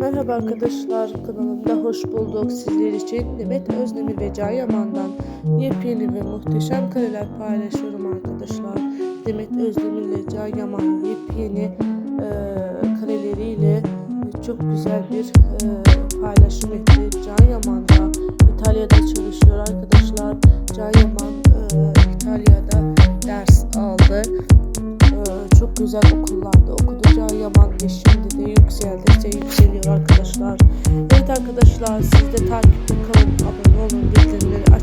Merhaba arkadaşlar kanalımda hoş bulduk. Sizler için Demet Özdemir ve Can Yaman'dan yepyeni ve muhteşem kareler paylaşıyorum arkadaşlar. Demet Özdemir ve Can Yaman yepyeni e, kareleriyle e, çok güzel bir e, paylaşım etti. Can Yaman da İtalya'da çalışıyor arkadaşlar. Can Yaman e, İtalya'da ders aldı. Ee, çok güzel okullarda okudu Can Yaman ve şimdi de yükseldi, gittikçe yükseliyor arkadaşlar. Evet arkadaşlar siz de takipte kalın, abone olun, bildirimleri